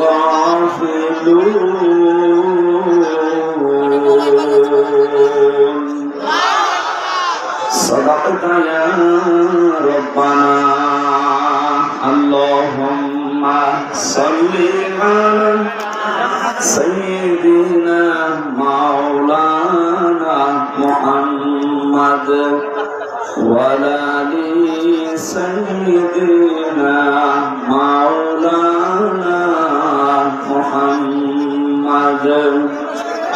الغافلون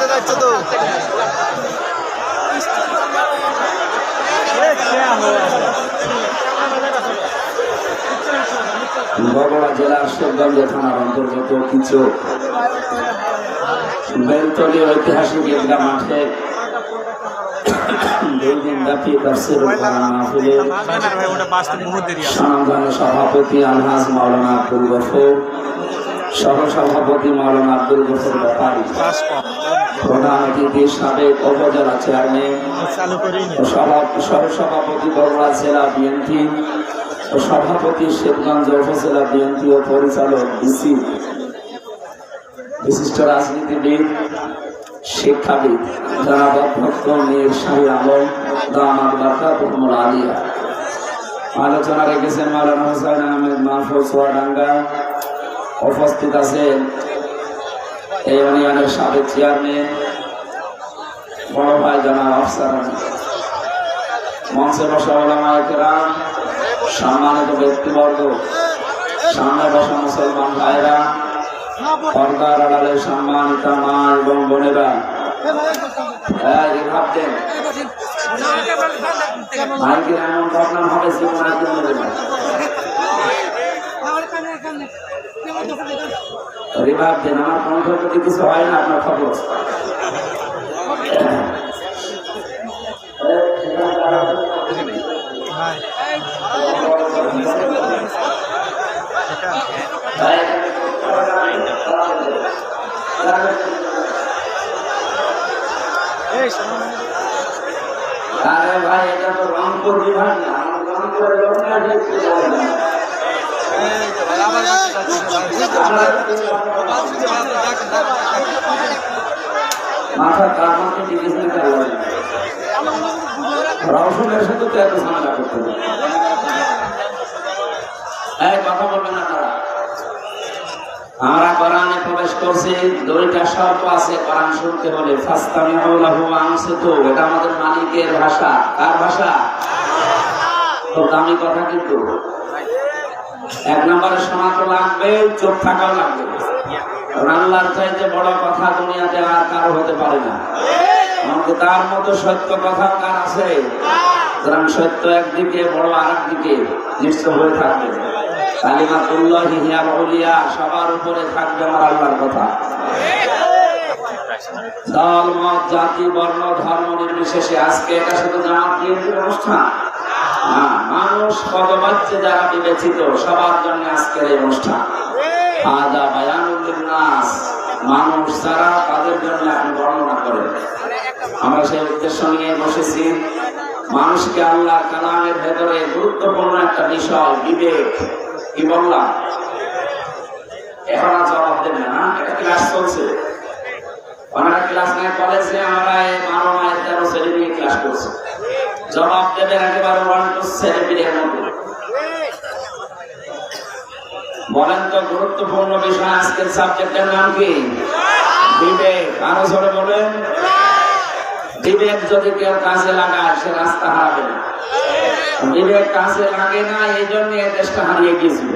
mobile যাচ্ছে তো। বগুড়া জেলার শিবগঞ্জ থানার অন্তর্গত কিছু বেলতলি ঐতিহাসিক ঈদগা মাঠে দুই দিন ব্যাপী তাফসির মাহফিলে সভাপতি আলহাজ মাওলানা আব্দুল গফর সহ সভাপতি মাওলানা আব্দুল গফর ব্যাপারী প্রধান অতিথি সাবেক উপজেলা চেয়ারম্যান সহসভাপতি বগুড়া জেলা বিএনপি ও সভাপতি শিবগঞ্জ উপজেলা বিএনপি ও পরিচালক ডিসি। বিশিষ্ট রাজনীতিবিদ শিক্ষাবিদ জনাব অধ্যক্ষ মীর শাহী আলম দামাদ বার্তা রহমুল আলিয়া। আলোচনা রেখেছেন মাওলানা হোসেন আহমেদ মাহফুজ সোয়াডাঙ্গা উপস্থিত আছেন এই ইউনিয়নের সাবেক চেয়ারম্যান, বড় ভাই জনাব আফসার। মঞ্চে বসা সম্মানিত ব্যক্তিবর্গ, সামনে বসা মুসলমান ভাইরা পর্দার আড়ালে সম্মানিত মা এবং বোনেরা মাইকের এমন প্রবলেম হবে, জীবনে কেউ নেবে না রিভাব দেন আমার কণ্ঠ যদি কিছু হয় না, আপনার খবর আরে ভাই, এটা তো রংপুর বিভাগ না রংপুরের লোক না? মাথা সাথে তো এত ঝামেলা করতে কথা বলবেন না তারা। আমরা কোরআনে প্রবেশ করছি দুইটা শর্ত আছে কোরআন শুনতে হলে। ফাস্তামি লাহু আনসিতু এটা আমাদের মালিকের ভাষা। কার ভাষা। তো দামি কথা কিন্তু। এক নম্বরে তো লাগবে, চোখ থাকাও লাগবে। আল্লাহর চাইতে বড় কথা দুনিয়াতে আর কারও হতে পারে না। আমাকে তার মতো সত্য কথা কার আছে? সুতরাং সত্য একদিকে, বড় আর একদিকে নিশ্চয় হয়ে থাকবে। কালিমাতুল্লাহ হিয়া বলিয়া সবার উপরে থাকবে আমার আল্লাহর কথা। দল, মত, জাতি, বর্ণ, ধর্ম নির্বিশেষে আজকে এটা শুধু জামাত বিএনপির অনুষ্ঠান। মানুষ পদবাচ্যে যারা বিবেচিত, সবার জন্য আজকের এই অনুষ্ঠান। আদা বায়ানুল নাস, মানুষ যারা তাদের জন্য আপনি বর্ণনা করেন। আমরা সেই উদ্দেশ্য নিয়ে বসেছি। মানুষকে আল্লাহ কালামের ভেতরে গুরুত্বপূর্ণ একটা বিষয়, বিবেক। কি বললাম? এখন জবাব দেবে না একটা ক্লাস চলছে। ওনারা ক্লাস নেয় কলেজে আমরা বারো মায়ের তেরো ছেলে নিয়ে ক্লাস করছি। জবাব দেবেন একেবারে ওয়ান টু সেলিব্রিটির বলেন তো গুরুত্বপূর্ণ বিষয় আজকের সাবজেক্টের নাম কি? বিবেক। আরও জোরে বলেন। বিবেক যদি কেউ কাজে লাগায়, সে রাস্তা হারাবে না। বিবেক কাজে লাগে না, এই জন্য দেশটা হারিয়ে গিয়েছিল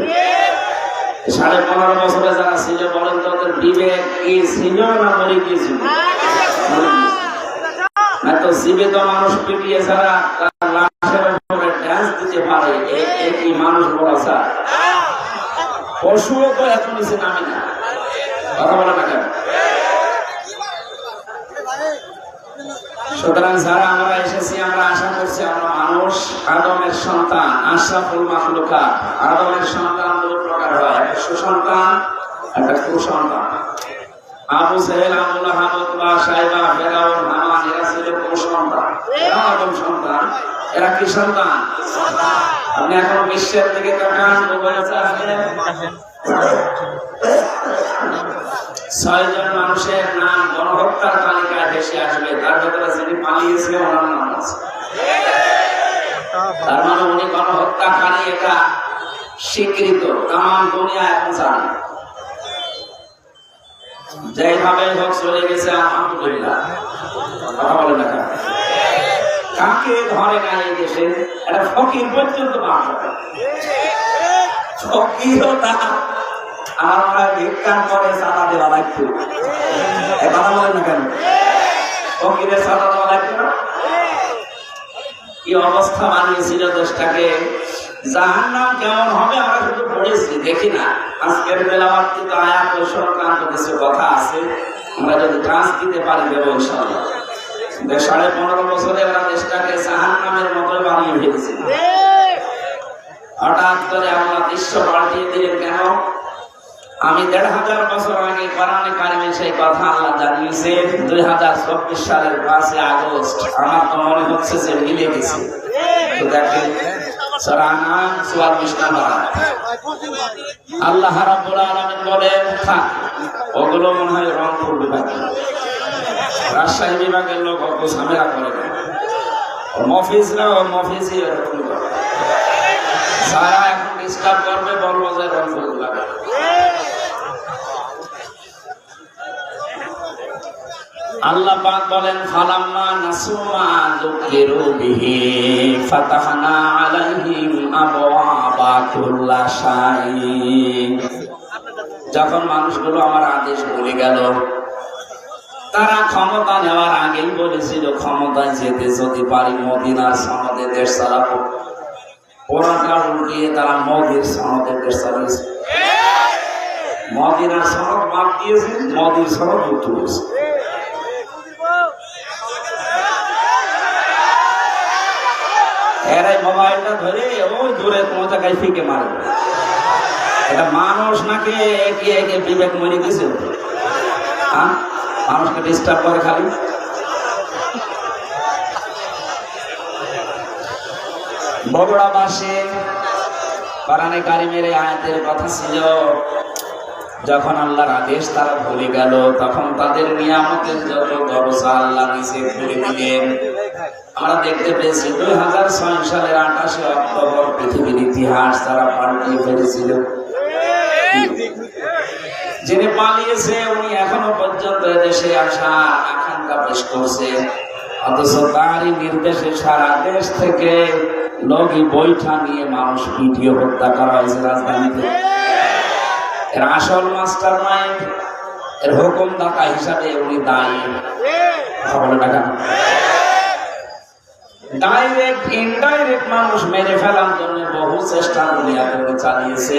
সাড়ে পনেরো বছরে যারা ছিল, বলেন তো বিবেক কি ছিল না গিয়েছিল? জীবিত মানুষ পিটিয়ে ছাড়া নিতে পারে, এ- এ কি মানুষ বলা স্যার পশুও তো এত নিচে নামে না। কথা বলে না কেন? সুতরাং যারা আমরা এসেছি, আমরা আশা করছি আমরা মানুষ, আদমের সন্তান, আশরাফুল মাখলুকা আদমের সন্তান দুই প্রকার হয়, একটা সুসন্তান, একটা কুসন্তান। আবু সাহেল আবুল্লাহ হামদুল্লাহ সাহেবা ফেরাউন, হামান, এরা ছিল কুসন্তান এরা আদম সন্তান? এরা কি সন্তান? আপনি এখন বিশ্বের দিকে তাকান ছয়জন মানুষের নাম গণহত্যার তালিকায় ভেসে আসবে। তার ভেতরে যিনি পালিয়েছে, ওনার নাম আছে। তার মানে উনি গণহত্যাকারী, এটা স্বীকৃত। তাম দুনিয়া এখন জানে। যেভাবে হোক চলে গেছে, আলহামদুলিল্লাহ। কাকে ধরে না এই দেশে? এটা ফকির পর্যন্ত কি অবস্থা বানিয়েছিল দেশটাকে? জাহান নাম কেমন হবে আমরা শুধু পড়েছি, দেখি না। আজকের বেলাবর্তিত আয়াত ও সংক্রান্ত কিছু কথা আছে। আমরা যদি ট্রান্স দিতে পারি দেবো ইনশাআল্লাহ। কিন্তু সাড়ে পনেরো বছরে ওরা দেশটাকে জাহান নামের মতো বানিয়ে ফেলেছে। হঠাৎ করে আমরা দৃশ্য পাল্টিয়ে দিলেন কেন? আমি দেড় হাজার বছর আগে কোরআনে কারিমে সেই কথা আল্লাহ জানিয়েছে, দুই হাজার চব্বিশ সালের পাঁচই আগস্ট। আমার তো মনে হচ্ছে যে মিলে গেছে। দেখেন আল্লাহ রাব্বুল ওগুলো মনে হয় রংপুর বিভাগ রাজশাহী বিভাগের লোক অত ঝামেলা করে না মফিজরা ও করে। সারা এখন ডিস্টার্ব করবে বলব যে রংপুর বিভাগ আল্লাহ পাক বলেন ফালাম্মা নাসুমা যুকিরু বিহি ফাতাহনা আলাইহিম আবওয়াবা কুল্লা শাইইন। যখন মানুষগুলো আমার আদেশ ভুলে গেল তারা ক্ষমতা নেওয়ার আগেই বলেছিল ক্ষমতায় যেতে যদি পারি মদিনার সনদে দেশ চালাবো। ওরাটা উল্টিয়ে তারা মোদির সনদে দেশ চালিয়েছে মদিনার সনদ বাদ দিয়েছে মোদির সনদ উঠে এরাই মোবাইলটা ধরে ওই দূরে কোনো জায়গায় ফিকে মারে। এটা মানুষ নাকি একে একে বিবেক মরে গেছে? হ্যাঁ? মানুষকে ডিস্টার্ব করে খালি। বগুড়া বাসে কোরআনে কারিমের আয়াতের কথা ছিল যখন আল্লাহর আদেশ তারা ভুলে গেল, তখন তাদের নিয়ামতের যত দরজা আল্লাহ নিচে খুলে দিলেন। আমরা দেখতে পেয়েছি, দুই হাজার ছয় সালের আঠাশে অক্টোবর পৃথিবীর ইতিহাস তারা পাল্টিয়ে ফেলেছিল। যিনি পালিয়েছে, উনি এখনও পর্যন্ত এদেশে আসা আকাঙ্ক্ষা পেশ করছে। অথচ তারই নির্দেশে সারা দেশ থেকে লগি বৈঠা নিয়ে মানুষ পিটিয়ে হত্যা করা হয়েছে রাজধানীতে। এর আসল মাস্টার মাইন্ড। এর হুকুমদাতা হিসাবে উনি দায়ী। ডাইরেক্ট ইনডাইরেক্ট মানুষ মেরে ফেলার জন্য বহু চেষ্টা উনি চালিয়েছে।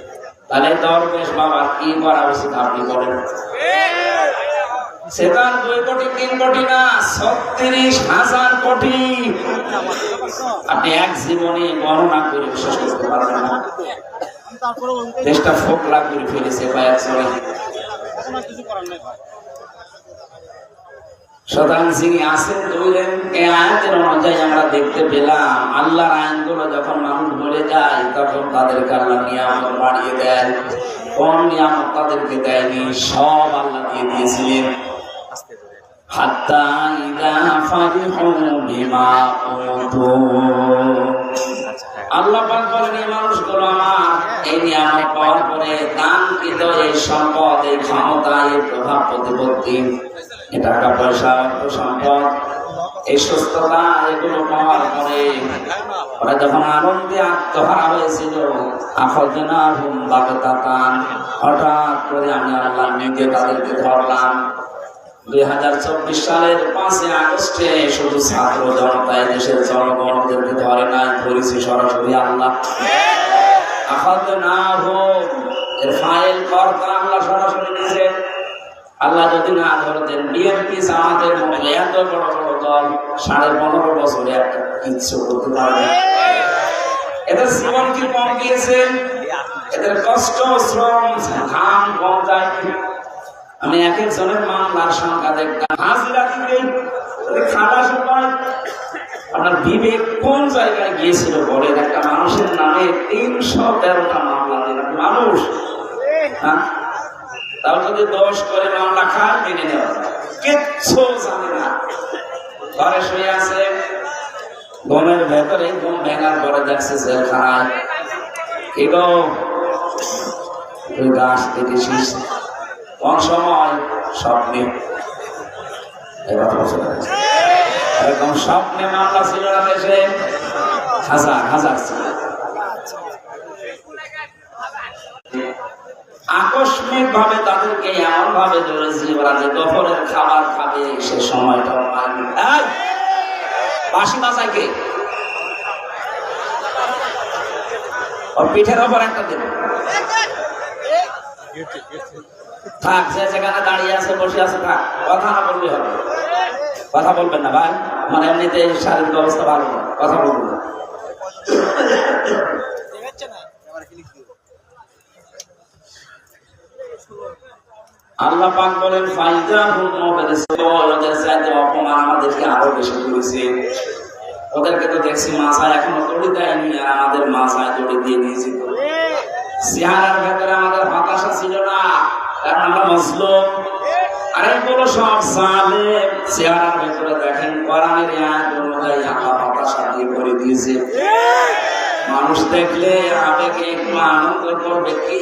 তাহলে দরবেশ বাবার কি করা উচিত আপনি বলেন? সেটা দুই কোটি, তিন কোটি না, ছত্রিশ হাজার কোটি। আপনি এক জীবনে গণনা করে বিশ্বাস করতে পারবেন না। দেশটা ফোকলা করে ফেলেছে বা এক সময় সুতরাং আয়াতের অনুযায়ী আমরা দেখতে পেলাম, আল্লাহর যখন মানুষ বলে যায়, তখন আল্লাহ নিয়ামত বাড়িয়ে দেয় কোন নিয়ামত তাদেরকে দেয়নি? সব আল্লাহ দিয়ে দিয়েছিলেন। আল্লাহ বলেন মানুষগুলো আমার, এই নিয়ামত পাওয়ার পরে দানকৃত এই সম্পদ, এই ক্ষমতা, এই প্রভাব প্রতিপত্তি টাকা পয়সা, সম্পদ, এই সুস্থতা এগুলো পাওয়ার পরে ওরা যখন আনন্দে আত্মহারা হয়েছিল আফজনা হুম বাগতাতান, হঠাৎ করে আমি আল্লাহ নিজে তাদেরকে ধরলাম। দুই হাজার চব্বিশ সালের পাঁচই আগস্টে শুধু ছাত্র জনতা দেশের জনগণদেরকে ধরে নাই, ধরেছি সরাসরি আল্লাহ। আফাদ না হোক এর ফাইল কর্তা আল্লাহ সরাসরি নিছে আল্লাহ যদি না ধরতেন বিএনপি আমাদের মতো এত বড় বড় দল সাড়ে পনেরো বছরে কিচ্ছু করতে পারবে এদের জীবন কি কম গিয়েছে এদের কষ্ট, শ্রম, ঘাম কম যায়। আমি এক একজনের মামলার সংখ্যা দেখতাম হাজিরা ওদের খালাস উপায় আপনার বিবেক কোন জায়গায় গিয়েছিল বলেন? একটা মানুষের নামে তিনশো তেরোটা মামলা দিলেন। মানুষ হ্যাঁ? তাও যদি দোষ করে মামলা খায় মেনে নেওয়া। কিচ্ছু জানে না। ঘরে শুয়ে আছে, ঘুমের ভেতরে ঘুম ভেঙার পরে দেখছে জেলখানায়। কি গো তুই গাছ দেখেছিস? কোন সময়? স্বপ্নে। এরকম স্বপ্নে মামলা ছিল না দেশে। হাজার হাজার ছিল। আকস্মিক ভাবে তাদেরকে এমন ভাবে ধরেছি ওরা যে দুপুরের খাবার খাবে সে সময়টা পায়নি এই, বাঁশি কে? ওর পিঠের ওপর একটা দেবে। থাক যে যেখানে দাঁড়িয়ে আছে বসে আছে থাক কথা না বললে হবে। কথা বলবেন না ভাই মানে এমনিতে শারীরিক অবস্থা ভালো কথা বলবেন আল্লাহ পাক বলেন ফাইজা হুম ওদের অপমান আমাদেরকে আরও বেশি করেছে। ওদেরকে তো দেখছি এখনও দড়ি দেয়নি আর আমাদের দড়ি দিয়ে দিয়েছি তো। ভেতরে আমাদের হতাশা ছিল না, কারণ আমরা মজলুম। সব ভেতরে দেখেন, কোরআনের আয়াত অনুযায়ী আল্লাহ হতাশা দিয়ে করে দিয়েছে। মানুষ দেখলে আবেগে একটু আনন্দ করবে কি?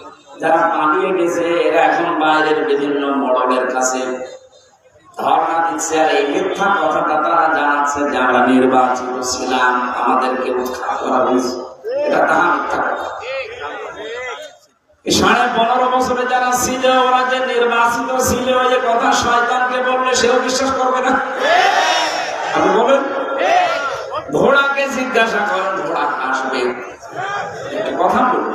যারা পালিয়ে গেছে এরা এখন বাইরের বিভিন্ন মডেলের কাছে ধর্ণা দিচ্ছে। আর এই মিথ্যা কথাটা তারা জানাচ্ছে যে আমরা নির্বাচিত ছিলাম, আমাদেরকে উৎখাত করা হয়েছে। এটা তাহা মিথ্যা সাড়ে পনেরো বছরে যারা ছিল, ওরা যে নির্বাচিত ছিল কথা শয়তানকে বললে সেও বিশ্বাস করবে না। আপনি বলেন। ঘোড়াকে জিজ্ঞাসা করেন, ঘোড়া আসবে। একটা কথা বলব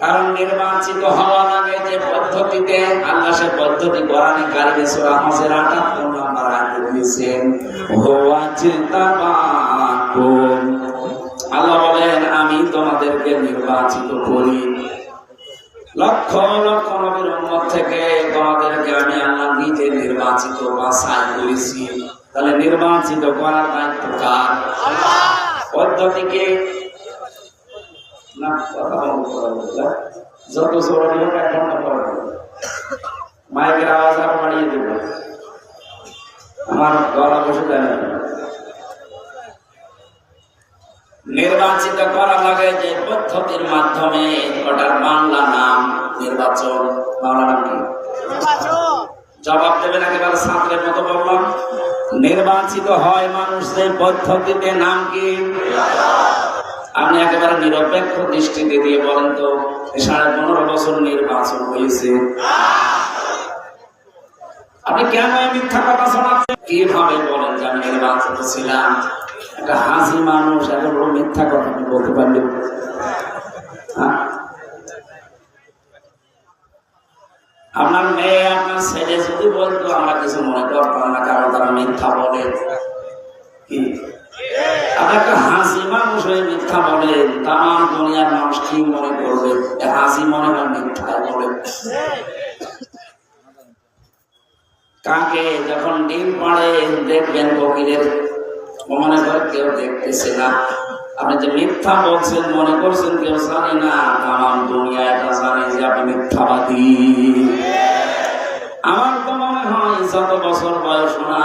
কারণ নির্বাচিত হওয়ার আগে যে পদ্ধতিতে আল্লাহ সে পদ্ধতি কোরআনে কারিমে সূরা হাসের 78 নম্বর আয়াতে দিয়েছেন হুয়া জিতাবাকুম। আল্লাহ বলেন আমি তোমাদেরকে নির্বাচিত করি। লক্ষ লক্ষ নবীর উম্মত থেকে তোমাদেরকে আমি আল্লাহ নিজে নির্বাচিত বাছাই করেছি। তাহলে নির্বাচিত করার দায়িত্ব কার? পদ্ধতিকে যত হোক এক ঘণ্টা আওয়াজ আরও বাড়িয়ে দেবো। আমার গলা বসে যায় নির্বাচিত করা লাগে যে পদ্ধতির মাধ্যমে ওটার বাংলা নাম নির্বাচন বাংলা নাম কি? জবাব দেবেন একেবারে ছাত্রের মতো বললাম। নির্বাচিত হয় মানুষ পদ্ধতিতে নাম কি? আপনি একেবারে নিরপেক্ষ দৃষ্টিতে দিয়ে বলেন তো সাড়ে পনেরো বছর নির্বাচন হয়েছে। আপনি কেন মিথ্যা কথা শোনাচ্ছেন? কীভাবে বলেন যে আমি নির্বাচিত ছিলাম? একটা হাসি মানুষ এত বড় মিথ্যা কথা আপনি বলতে পারলেন হ্যাঁ? আপনার মেয়ে, আপনার ছেলে যদি বলতো, আমরা কিছু মনে করতাম না, কারণ তারা মিথ্যা বলে। কি? কাকে যখন ডিম পাড়ে, দেখবেন কোকিলের, মনে করে কেউ দেখতেছে না। আপনি যে মিথ্যা বলছেন, মনে করছেন কেউ জানে না তাম দুনিয়া এটা জানে যে আপনি মিথ্যাবাদী। আমার তো মনে হয় যত বছর বয়স না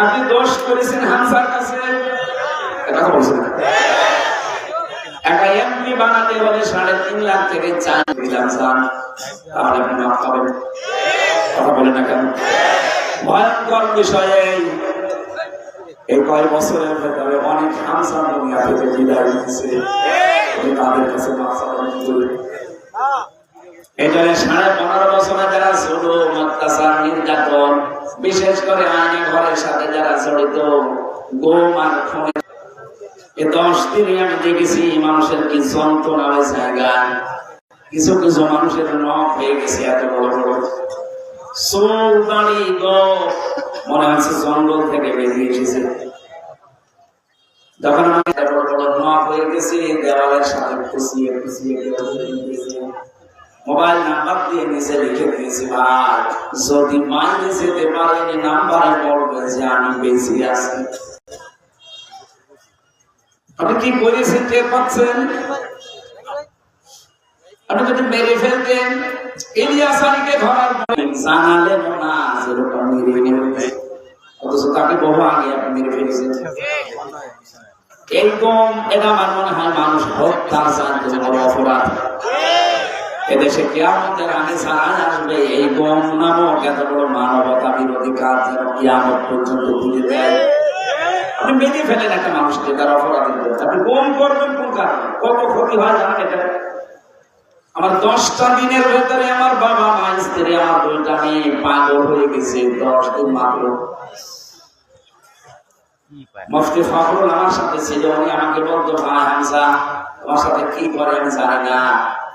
আপনি দোষ করেছেন হামসার কাছে। সাড়ে তিন লাখ থেকে চার দিলাম চান তাহলে আপনি মাফ পাবেন। কথা বলেন না কেন? ভয়ঙ্কর বিষয়ে এই কয় বছরের অনেক হামসা দুনিয়া সাড়ে পনেরো বছরে যারা অত্যাচার, নির্যাতন বিশেষ করে আইনে ঘরের সাথে যারা জড়িত আর খুনে এ দশ দিনে আমি দেখেছি মানুষের কি যন্ত্রণা ওই জায়গায় কিছু কিছু মানুষের নখ হয়ে গেছে এত বড় বড়। মনে হচ্ছে জঙ্গল থেকে বেরিয়ে এসেছে। যখন আমি বড় বড় নখ হয়ে গেছি, দেওয়ালের সাথে খুশিয়ে খুশিয়ে মোবাইল নাম্বার দিয়ে নিচে লিখে দিয়েছি, ভাই, যদি মাইনে যেতে পারেনি নাম্বারে বলবে যে আমি বেশি আছি। আপনি কি করেছেন টের পাচ্ছেন? আপনি যদি মেরে ফেলতেন, ইলিয়াস আলীকে ধরার জানালেন না অথচ তাকে বহু আগে আপনি মেরে ফেলেছেন। এটা আমার মনে হয় মানুষ জানতে অপরাধ। এদেশে কেয়ামতের আগে ছাড়াই আসবে এই গম নামক এত বড় মানবতা বিরোধী কাজ যেন কেয়ামত পর্যন্ত তুলে দেয় আপনি মেরে ফেলেন একটা মানুষকে, তার অপরাধের বিরুদ্ধে। আপনি গম করবেন কোন কারণে? কত ক্ষতি হয় জানেন এটা? আমার দশটা দিনের ভেতরে আমার বাবা মা, স্ত্রী, আমার দুইটা মেয়ে পাগল হয়ে গেছে, দশ দিন মাত্র। মুফতি ফখরুল আমার সাথে ছিল, উনি আমাকে বলতো, ভাই হামজা, তোমার সাথে কি করে আমি জানি না।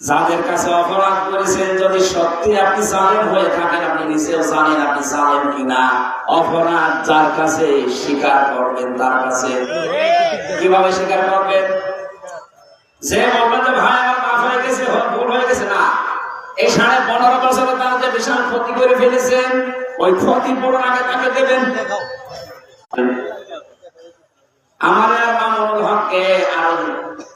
যাদের কাছে অপরাধ করেছেন, যদি সত্যি আপনি জালেম হয়ে থাকেন, আপনি নিজেও জানেন আপনি জানেন কিনা। অপরাধ যার কাছে স্বীকার করবেন, তার কাছে। কীভাবে স্বীকার করবেন? যে বলবেন ভাই, আমার মাফ হয়ে গেছে, ভুল হয়ে গেছে। না। এই সাড়ে পনেরো বছরে তার যে বিশাল ক্ষতি করে ফেলেছেন, ওই ক্ষতি পূরণ আগে তাকে দেবেন। আমাদের মামুনুল হককে আর আর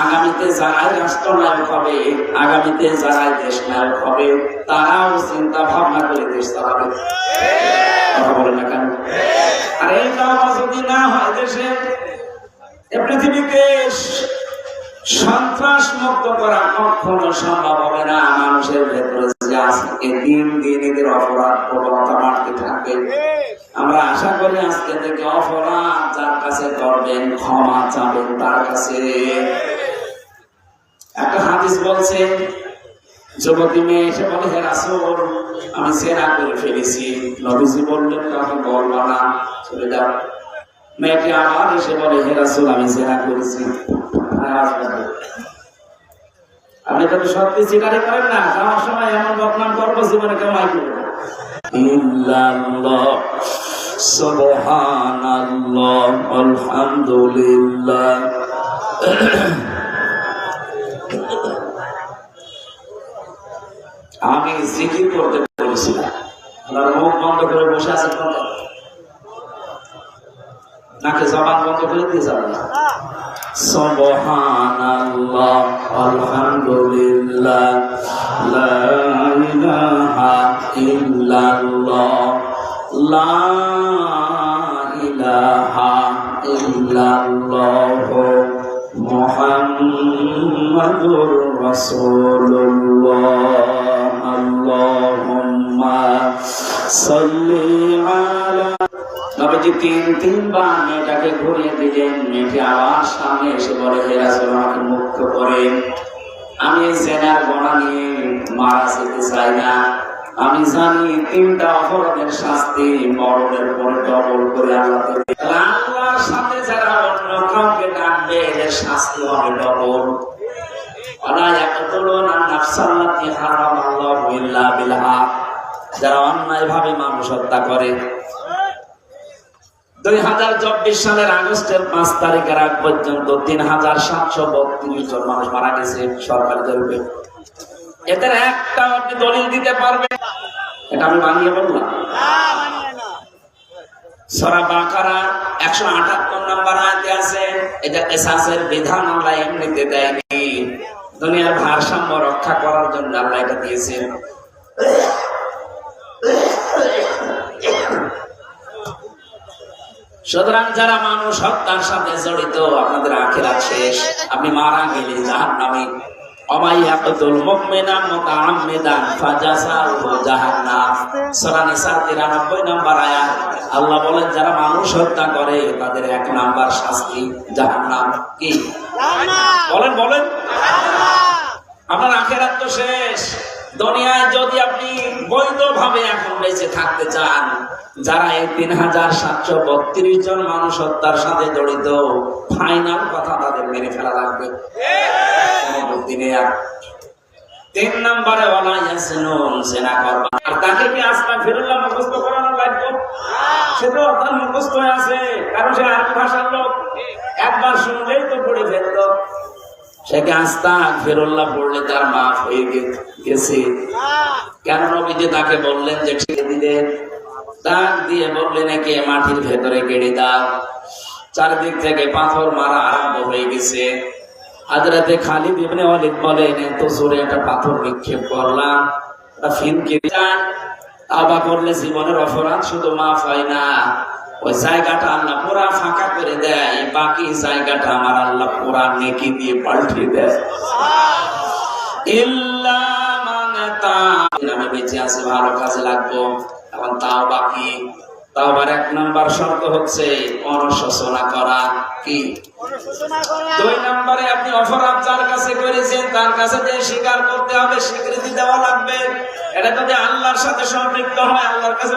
আগামীতে যারাই রাষ্ট্রনায়ক হবে, আগামীতে যারাই দেশ নায়ক হবে, তারাও চিন্তা ভাবনা করে দেশ চালাবে। না আর এই যদি না হয় দেশে পৃথিবীতে সন্ত্রাস মুক্ত করা কখনো সম্ভব হবে না। মানুষের ভেতরে আজকে দিন দিন এদের অপরাধ প্রবণতা বাড়তে থাকবে আমরা আশা করি আজকে থেকে অপরাধ যার কাছে করবেন ক্ষমা চাবেন তার কাছে। একটা হাদিস বলছে, যুবতী মেয়ে এসে বলে, হে রাসূল, আমি সেরা করে ফেলেছি। নবীজি বললেন, কাউকে বলবা না। চলে যাও। মেয়েটি আবার এসে বলে, হে রাসূল, আমি সেরা করেছি। আপনি তো সত্যি স্বীকারই করেন না যাওয়ার সময় এমন বদনাম করব জীবনে কেমাই করব ইল্লাল্লাহ সুবহানাল্লাহ আলহামদুলিল্লাহ। আমি জিকির করতে বলেছিলাম আপনার মুখ বন্ধ করে বসে কেন? নাকি জবান বন্ধ করে দিয়ে سبحان الله الحمد لله لا إله إلا الله لا إله إلا الله محمد رسول الله اللهم صل على নবীজি তিন, তিনবার মেয়েটাকে ঘুরিয়ে দিলেন। মেয়েটি আবার সামনে এসে বলে, হে রাসূল, আমাকে মুক্ত করেন আমি জেনার গণা নিয়ে মারা যেতে চাই না। আমি জানি তিনটা অপরাধের শাস্তি মরণের পরে ডবল করে আল্লাহ আল্লাহর সাথে যারা অন্য কাউকে ডাকবে, এদের শাস্তি হবে ডবল যারা অন্যায়ভাবে মানুষ হত্যা করে দুই হাজার চব্বিশ সালের আগস্টের পাঁচ তারিখের আগ পর্যন্ত তিন হাজার সাতশো বত্রিশ জন মানুষ মারা গেছে সরকারি এদের একটা আপনি দলিল দিতে এটা আমি বললাম। সরা বাকারা একশো আটাত্তর নম্বর আয়াতে আছে, এটা এসাসের বিধান আল্লাহ এমনিতে দেয়নি। দুনিয়ার ভারসাম্য রক্ষা করার জন্য আল্লাহ এটা দিয়েছেন। সুতরাং যারা মানুষ হত্যার সাথে জড়িত আপনাদের আখেরাত শেষ। আপনি মারা গেলে জাহান নামে অমাইয়াকুল মুমিনান মুতাআম্মিদান ফাজাসাউহু জাহান্নাম। সূরা নিসা 93 নম্বর আয়াত। আল্লাহ বলেন যারা মানুষ হত্যা করে তাদের এক নাম্বার শাস্তি জাহান্নাম। কি? বলেন বলেন। আপনার আখেরাত তো শেষ। দুনিয়ায় যদি আপনি বৈধভাবে এখন বেঁচে থাকতে চান, যারা এই তিন হাজার সাতশো বত্রিশ জন মানুষ হত্যার সাথে জড়িত, ফাইনাল কথা তাদের মেরে ফেলা লাগবে। তিন নম্বরে বলা ইয়াসিনুন, সেনা আর তাকে কি ফিরুল্লাহ মুখস্থ করানো লাগবে সে তো তার মুখস্থ আছে, কারণ সে আরবি ভাষার লোক। একবার শুনলেই তো পড়ে ফেলতো। সেকে আস্তা পড়লে তার মাফ হয়ে গেছে। কেন নবীজি তাকে বললেন যে দিয়ে বললেন মাটির ভেতরে গেড়ে দাও। চারদিক থেকে পাথর মারা আরম্ভ হয়ে গেছে। হাজরাতে খালি বিবনে অলিদ বলেন, এত জোরে একটা পাথর নিক্ষেপ করলাম। ফিনকে যান আবা করলে জীবনের অপরাধ শুধু মাফ হয় না। ওই জায়গাটা আল্লাহ পুরা ফাঁকা করে দেয় বাকি জায়গাটা আমার আল্লাহ পুরা নেকি দিয়ে পাল্টিয়ে দেয়। বেঁচে আছি, ভালো কাজে লাগবো। এখন তাও বাকি। তাও আবার এক নাম্বার শর্ত হচ্ছে, অনুশোচনা করা কি? দুই নম্বরে আপনি অপরাধ যার কাছে করেছেন, তার কাছে যে স্বীকার করতে হবে, স্বীকৃতি দেওয়া লাগবে। এটা যদি আল্লাহর সাথে সম্পৃক্ত হয়, আল্লাহর কাছে